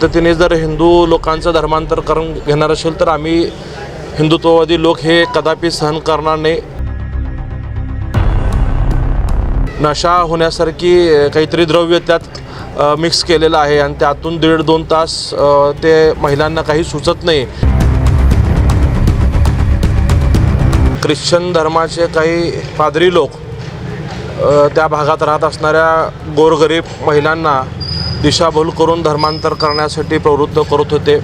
पद्धतीने जर हिंदू लोकांचं धर्मांतर करून घेणार असेल तर आम्ही हिंदुत्ववादी लोक हे कदापि सहन करणार नाही. नशा होण्यासारखी काहीतरी द्रव्य त्यात मिक्स केलेलं आहे आणि त्यातून दीड दोन तास ते महिलांना काही सुचत नाही. ख्रिश्चन धर्माचे काही पादरी लोक त्या भागात राहत असणाऱ्या गोरगरीब महिलांना दिशाभूल करून धर्मांतर करण्यासाठी प्रवृत्त करत होते.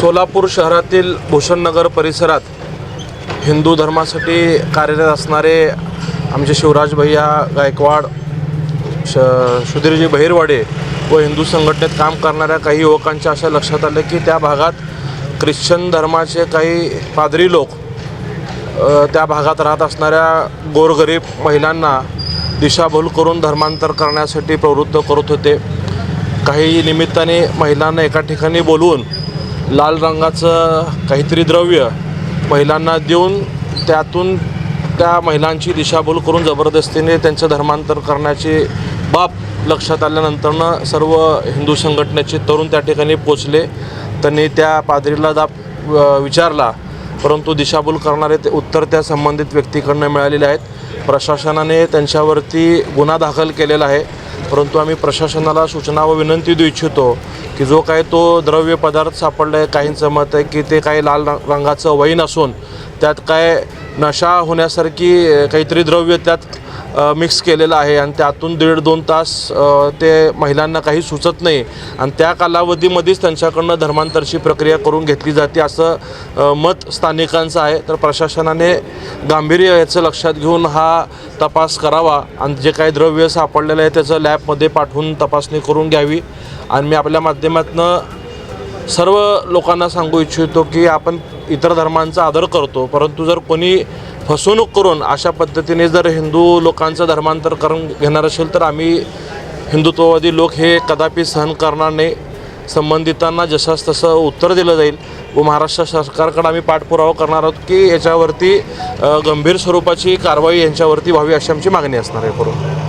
सोलापूर शहरातील भूषणनगर परिसरात हिंदू धर्मासाठी कार्यरत असणारे आमचे शिवराज भैया गायकवाड श सुधीरजी बहिरवाडे व हिंदू संघटनेत काम करणाऱ्या काही युवकांच्या अशा लक्षात आलं की त्या भागात ख्रिश्चन धर्माचे काही पादरी लोक त्या भागात राहत असणाऱ्या गोरगरीब महिलांना दिशाभूल करून धर्मांतर करण्यासाठी प्रवृत्त करत होते. काही निमित्ताने महिलांना एका ठिकाणी बोलवून लाल रंगाचं काहीतरी द्रव्य महिलांना देऊन त्यातून त्या महिलांची दिशाभूल करून जबरदस्तीने त्यांचं धर्मांतर करण्याची बाब लक्षात आल्यानंतरनं सर्व हिंदू संघटनेचे तरुण त्या ठिकाणी पोचले. त्यांनी त्या पादरीला दाब विचारला. परंतु दिशाभूल करणारे ते उत्तर त्या संबंधित व्यक्तीकडनं मिळालेले आहेत. प्रशासनाने त्यांच्यावरती गुन्हा दाखल केलेला आहे. परंतु आम्ही प्रशासनाला सूचना व विनंती देऊ इच्छितो की जो काय तो द्रव्य पदार्थ सापडला आहे काहींचं मत आहे की ते काही लाल रंगाचं वैन असून त्यात काय नशा होण्यासारखी काहीतरी द्रव्य त्यात मिक्स केलेलं आहे. आणि त्यातून दीड दोन तास ते महिलांना काही सुचत नाही. आणि त्या कालावधीमध्येच त्यांच्याकडनं धर्मांतरची प्रक्रिया करून घेतली जाते असं मत स्थानिकांचं आहे. तर प्रशासनाने गांभीर्य याचं लक्षात घेऊन हा तपास करावा. आणि जे काही द्रव्य सापडलेलं आहे त्याचं लॅबमध्ये पाठवून तपासणी करून घ्यावी. आणि मी आपल्या माध्यमातनं सर्व लोकांना सांगू इच्छितो की आपण इतर धर्मांचा आदर करतो परंतु जर कोणी फसवणूक करून अशा पद्धतीने जर हिंदू लोकांचं धर्मांतर करून घेणार असेल तर आम्ही हिंदुत्ववादी लोक हे कदापि सहन करणार नाही. संबंधितांना जशास तसं उत्तर दिलं जाईल. व महाराष्ट्र सरकारकडे आम्ही पाठपुरावा करणार आहोत की याच्यावरती गंभीर स्वरूपाची कारवाई यांच्यावरती व्हावी अशी आमची मागणी असणार आहे. करून